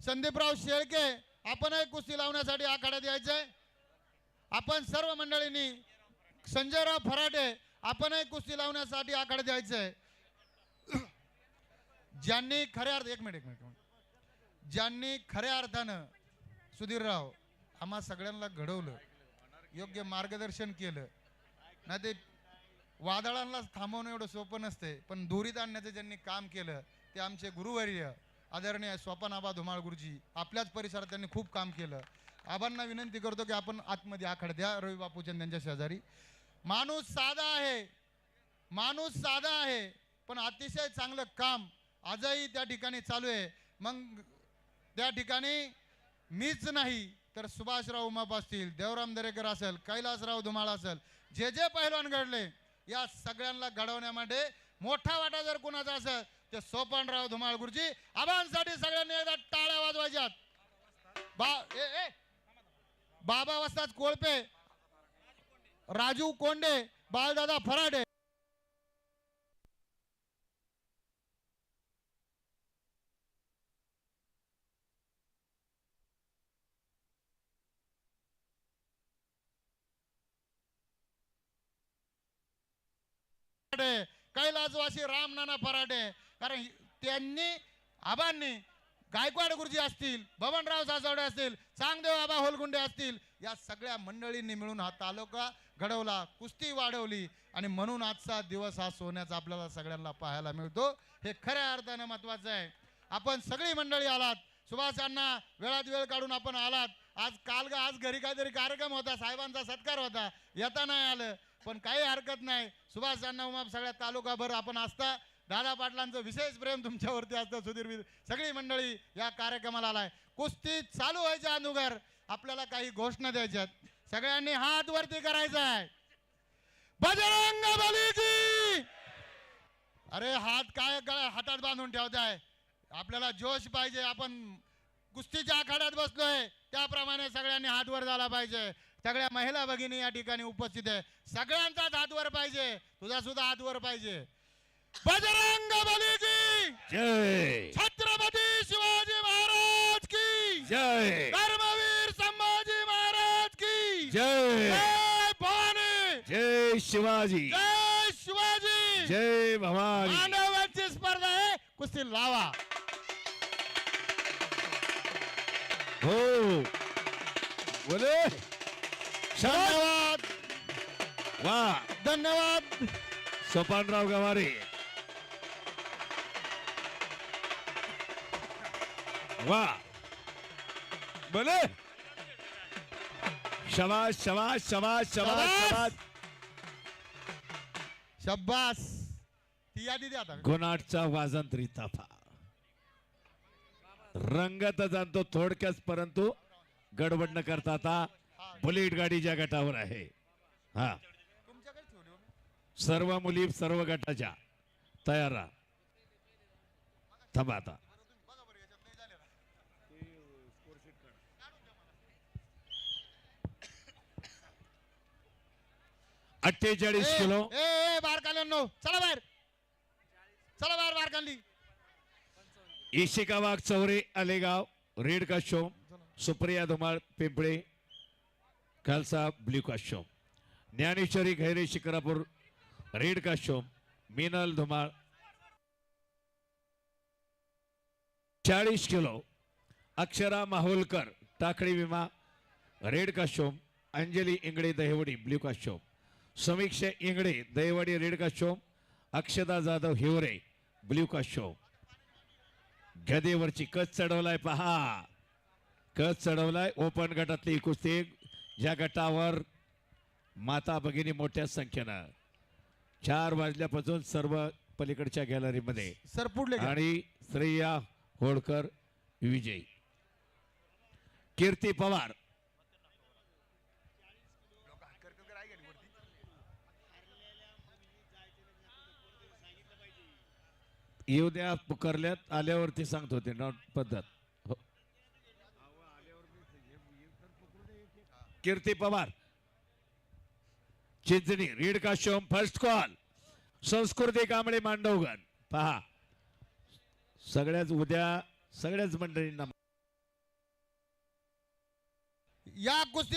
संदीपराव शेळके आपणही कुस्ती लावण्यासाठी आखाड्यात यायचंय. आपण सर्व मंडळींनी संजयराव फराटे आपणही कुस्ती लावण्यासाठी आखाड्यात यायचंय. ज्यांनी खऱ्या अर्थ एक मिनिट एक मिनिट. ज्यांनी खऱ्या अर्थानं सुधीरराव आम्हा सगळ्यांना घडवलं योग्य मार्गदर्शन केलं. नाही ते वादळांना थांबवणं एवढं सोपं नसते पण दुरीत आणण्याचं ज्यांनी काम केलं ते आमचे गुरुवर्य आदरणीय स्वपन आबा धुमाळ गुरुजी आपल्याच परिसरात त्यांनी खूप काम केलं. आबांना विनंती करतो की आपण आतमध्ये आखड द्या रवी बापूचंद त्यांच्या शेजारी. माणूस साधा आहे. माणूस साधा आहे. पण अतिशय चांगलं काम आजही त्या ठिकाणी चालू आहे. मग त्या ठिकाणी मीच नाही तर सुभाषराव उमाप असतील देवराम दरेकर असेल कैलासराव धुमाळ असेल जे जे पहिलवान घडले या सगळ्यांना घडवण्यामध्ये मोठा वाटा जर कुणाचा असेल ते सोपानराव धुमाळ गुरुजी आबांसाठी सगळ्यांनी एकदा टाळ्या वाजवायच्यात. बा ए ए. बाबा वस्ताद कोळपे राजू कोंडे बाळदादा फराडे. फराडे कैलासवासी रामनाना फराडे कारण त्यांनी आबांनी गायकवाड गुरुजी असतील बबनराव सासवडे असतील चांगदेव आबा होलगुंडे असतील या सगळ्या मंडळींनी मिळून हा तालुका घडवला कुस्ती वाढवली आणि म्हणून आजचा दिवस हा सोन्याचा आपल्याला सगळ्यांना पाहायला मिळतो. हे खऱ्या अर्थानं महत्वाचं आहे. आपण सगळी मंडळी आलात. सुभाषांना वेळात वेळ काढून आपण आलात. आज काल का आज घरी काहीतरी कार्यक्रम होता साहेबांचा सत्कार होता. येता नाही आलं. पण काही हरकत नाही. सुभाषांना उमाप सगळ्या तालुकाभर आपण असता. दादा पाटलांचं विशेष प्रेम तुमच्यावरती असतं सुधीर सगळी मंडळी या कार्यक्रमाला आलाय. कुस्ती चालू व्हायच्या अनुगर आपल्याला काही घोषणा द्यायच्यात सगळ्यांनी हात वरती करायचा आहे. बजरंग बली की अरे हात काय हातात बांधून ठेवताय? आपल्याला जोश पाहिजे आपण कुस्तीच्या आखाड्यात बसलोय. त्याप्रमाणे सगळ्यांनी हात वर झाला पाहिजे. सगळ्या महिला भगिनी या ठिकाणी उपस्थित आहे. सगळ्यांचाच हात वर पाहिजे. तुझा सुद्धा हात वर पाहिजे. बजरंग बली की। जय। छत्रपती शिवाजी महाराज की। जय। धर्मवीर संभाजी महाराज की। जय। जय भवानी। जय शिवाजी। जय शिवाजी। जय भवानी। मानवांची स्पर्धा आहे. कुस्ती लावा. हो। बोले। धन्यवाद. वा। धन्यवाद. सोपानराव गवारे। वा. बोले शबाश शबाश शबाश शबाश शबाश. शब्बास ती यादी द्या आता. गोनाटचा वाजंत्री ताफा. रंगत जाणतो थोडक्याच परंतु गडबड न करता आता बुलेट गाडीच्या गटावर आहे. हा. तुमच्याकडे ठेवली हो मी. सर्व मुली सर्व गटाच्या तयार राहा. थांबा आता बघा बरं याच्यात नाही झाले ना. अठ्ठेचाळीस किलो. ए ए बाहेर काढल्यानो चला बाहेर. चला बाहेर बाहेर काढली इशिका वाघ चौरे आलेगाव रेड काशोम सुप्रिया धुमाळ पिंपळे खालसा ब्ल्यू काशोम ज्ञानेश्वरी खैरे शिक्रापूर रेड काशोम मिनल धुमाळ. चाळीस किलो. अक्षरा माहुलकर टाकळी विमा रेड काशोम अंजली इंगडे दहेवडी ब्ल्यू काशोम समीक्षा इंगडे दहेवडी रेड काशोम अक्षदा जाधव हिवरे ब्ल्यू काशोम गदेवरची कच चढवलाय पहा. कच चढवलाय ओपन गटातली कुस्ती ज्या गटावर माता भगिनी मोठ्या संख्येनं. चार वाजल्यापासून सर्व पलीकडच्या गॅलरीमध्ये. सर पुढले. आणि श्रेया होळकर विजयी. कीर्ती पवार येऊ द्या पुकारल्यात आल्यावरती सांगत होते नॉट पद्धत. हो. कीर्ती पवार. चिंचणी रीड का शोम फर्स्ट कॉल संस्कृती कांबळे मांडवगण. पहा. सगळ्याच उद्या सगळ्याच मंडळींना या कुस्ती